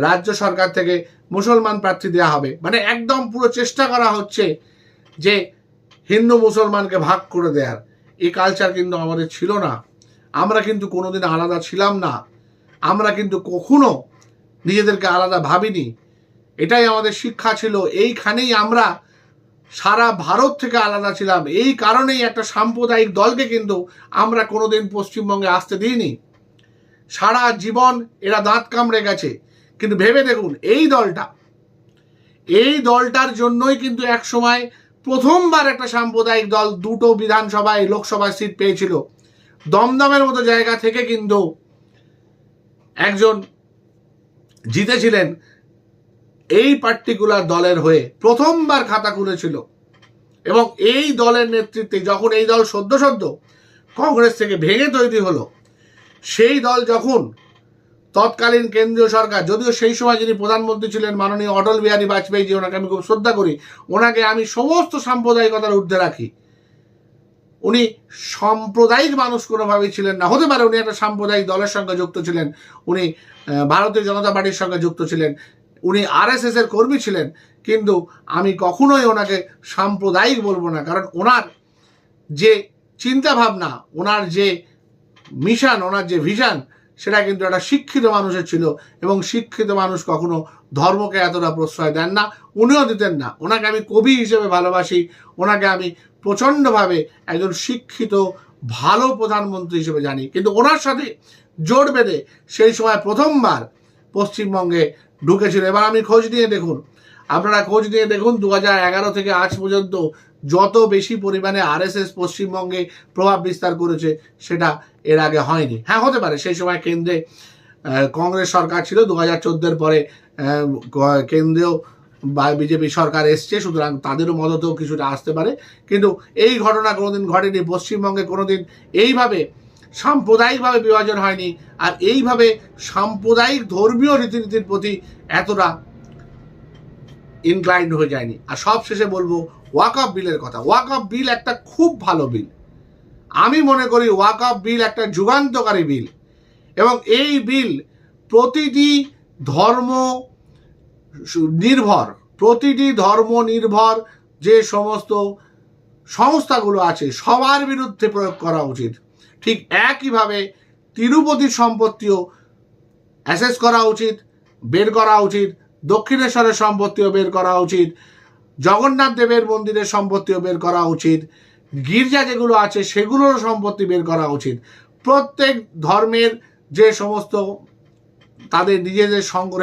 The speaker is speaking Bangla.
রাজ্য সরকার থেকে মুসলমান প্রার্থী দেওয়া হবে। মানে একদম পুরো চেষ্টা করা হচ্ছে যে হিন্দু মুসলমানকে ভাগ করে দেওয়ার এই কালচার কিন্তু আমাদের ছিল না। আমরা কিন্তু কোনোদিন আলাদা ছিলাম না। আমরা কিন্তু কখনো নিজেদেরকে আলাদা ভাবিনি। এটাই আমাদের শিক্ষা ছিল। এইখানেই আমরা সারা ভারত থেকে আলাদা ছিলাম। এই কারণেই একটা সাম্প্রদায়িক দলকে কিন্তু আমরা কোনোদিন পশ্চিমবঙ্গে আসতে দিইনি। সারা জীবন এরা দাঁত কামড়ে গেছে। কিন্তু ভেবে দেখুন, এই দলটা, এই দলটার জন্যই কিন্তু এক সময় প্রথমবার একটা সাম্প্রদায়িক দল দুটো বিধানসভায়, লোকসভায় সিট পেয়েছিল। দমদমের মতো জায়গা থেকে কিন্তু একজন জিতেছিলেন এই পার্টিকুলার দলের হয়ে, প্রথমবার খাতা খুলেছিল। এবং এই দলের নেতৃত্বে যখন এই দল সদ্য সদ্য কংগ্রেস থেকে ভেঙে তৈরি হলো, সেই দল যখন তৎকালীন কেন্দ্রীয় সরকার, যদিও সেই সময় যিনি প্রধানমন্ত্রী ছিলেন মাননীয় অটল বিহারী বাজপেয়ী জি, ওনাকে আমি খুব শ্রদ্ধা করি, ওনাকে আমি সমস্ত সাম্প্রদায়িকতার ঊর্ধ্বে রাখি। উনি সাম্প্রদায়িক মানুষ কোনোভাবেই ছিলেন না, হতে পারে উনি একটা সাম্প্রদায়িক দলের সঙ্গে যুক্ত ছিলেন, উনি ভারতীয় জনতা পার্টির সঙ্গে যুক্ত ছিলেন, উনি আরএসএস এর কর্মী ছিলেন, কিন্তু আমি কখনোই ওনাকে সাম্প্রদায়িক বলব না, কারণ ওনার যে চিন্তা ভাবনা ওনার যে মিশন, ওনার যে ভিশন সেটা কিন্তু একটা শিক্ষিত মানুষের ছিল এবং শিক্ষিত মানুষ কখনো ধর্মকে এতটা প্রশ্রয় দেন না, উনিও দিতেন না। ওনাকে আমি কবি হিসেবে ভালোবাসি, ওনাকে আমি প্রচণ্ডভাবে একজন শিক্ষিত, ভালো প্রধানমন্ত্রী হিসেবে জানি। কিন্তু ওনার সাথে জোট বেঁধে সেই সময় প্রথমবার পশ্চিমবঙ্গে ঢুকেছিল। এবার আমি খোঁজ নিয়ে দেখুন। আপনারা খোঁজ নিয়ে দেখুন, দু থেকে আজ পর্যন্ত যত বেশি পরিমাণে আরএসএস পশ্চিমবঙ্গে প্রভাব বিস্তার করেছে, সেটা এর আগে হয়নি। হ্যাঁ হতে পারে, সেই সময় কেন্দ্রে কংগ্রেস সরকার ছিল, দু হাজার চোদ্দোর পরে কেন্দ্রীয় বা বিজেপি সরকার এসছে, সুতরাং তাদেরও মদতেও কিছুটা আসতে পারে। কিন্তু এই ঘটনা কোনোদিন ঘটেনি, পশ্চিমবঙ্গে কোনোদিন এইভাবে সাম্প্রদায়িকভাবে বিভাজন হয়নি, আর এইভাবে সাম্প্রদায়িক ধর্মীয় রীতিনীতির প্রতি এতটা ইনক্লাইন্ড হয়ে যায়নি। আর সব শেষে বলব ওয়াক অফ বিলের কথা। ওয়াক অফ বিল একটা খুব ভালো বিল আমি মনে করি ওয়াক অফ বিল একটা যুগান্তকারী বিল এবং এই বিল প্রতিটি ধর্ম নির্ভর, প্রতিটি ধর্ম নির্ভর যে সমস্ত সংস্থাগুলো আছে, সবার বিরুদ্ধে প্রয়োগ করা উচিত। ঠিক একইভাবে তিরুপতির সম্পত্তিও অ্যাসেস করা উচিত, বের করা উচিত, দক্ষিণেশ্বরের সম্পত্তিও বের করা উচিত জগন্নাথ দেবের মন্দিরের সম্পত্তিও বের করা উচিত। গির্জা যেগুলো আছে, সেগুলোরও সম্পত্তি বের করা উচিত। প্রত্যেক ধর্মের যে সমস্ত তাদের নিজেদের সংগ্রহে